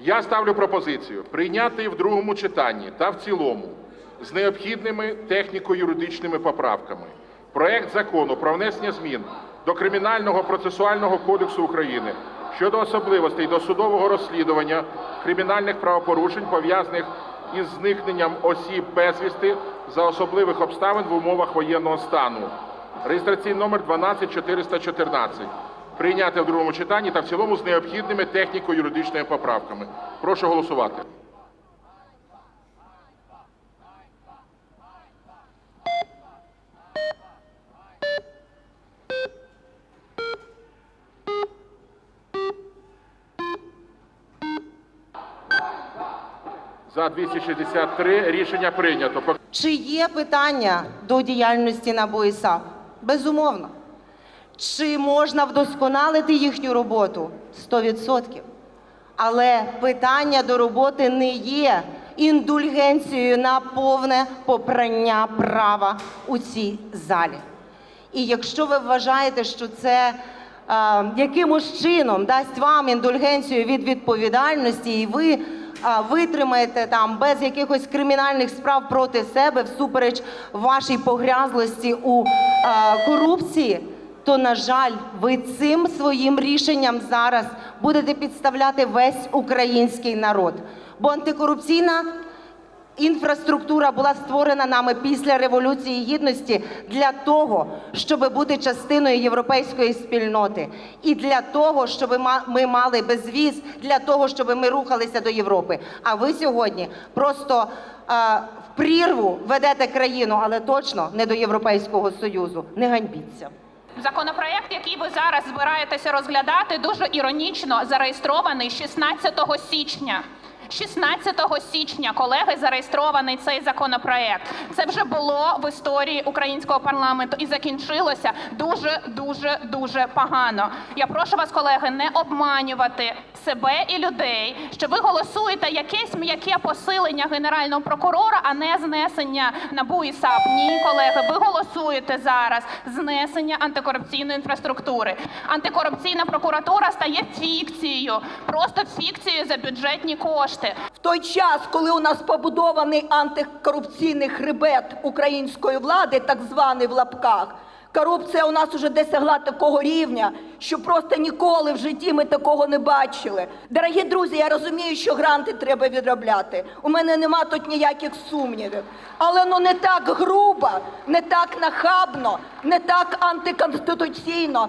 Я ставлю пропозицію прийняти в другому читанні та в цілому з необхідними техніко-юридичними поправками проект закону про внесення змін до Кримінального процесуального кодексу України щодо особливостей досудового розслідування кримінальних правопорушень, пов'язаних із зникненням осіб безвісти за особливих обставин в умовах воєнного стану. Реєстраційний номер 12414. Прийняти в другому читанні та в цілому з необхідними техніко-юридичними поправками. Прошу голосувати. За 263 рішення прийнято. Чи є питання до діяльності НАБУ і САП? Безумовно. Чи можна вдосконалити їхню роботу? 100%. Але питання до роботи не є індульгенцією на повне попрання права у цій залі. І якщо ви вважаєте, що це е, якимось чином дасть вам індульгенцію від відповідальності, і ви а, витримаєте там без якихось кримінальних справ проти себе всупереч вашій погрязлості у е, корупції, то на жаль, ви цим своїм рішенням зараз будете підставляти весь український народ. Бо антикорупційна Інфраструктура була створена нами після Революції Гідності для того, щоб бути частиною європейської спільноти, і для того, щоб ми мали безвіз, для того, щоб ми рухалися до Європи. А ви сьогодні просто е, в прірву ведете країну, але точно не до Європейського союзу. Не ганьбіться. Законопроект, який ви зараз збираєтеся розглядати, дуже іронічно зареєстрований 16 січня. 16 січня, колеги, зареєстрований цей законопроект. Це вже було в історії українського парламенту і закінчилося дуже, дуже, дуже погано. Я прошу вас, колеги, не обманювати себе і людей, що ви голосуєте якесь м'яке посилення генерального прокурора, а не знесення НАБУ і САП. Ні, колеги, ви голосуєте зараз знесення антикорупційної інфраструктури. Антикорупційна прокуратура стає фікцією, просто фікцією за бюджетні кошти. В той час, коли у нас побудований антикорупційний хребет української влади, так званий в лапках, корупція у нас уже досягла такого рівня, що просто ніколи в житті ми такого не бачили. Дорогі друзі, я розумію, що гранти треба відробляти. У мене нема тут ніяких сумнівів. Але ну не так грубо, не так нахабно, не так антиконституційно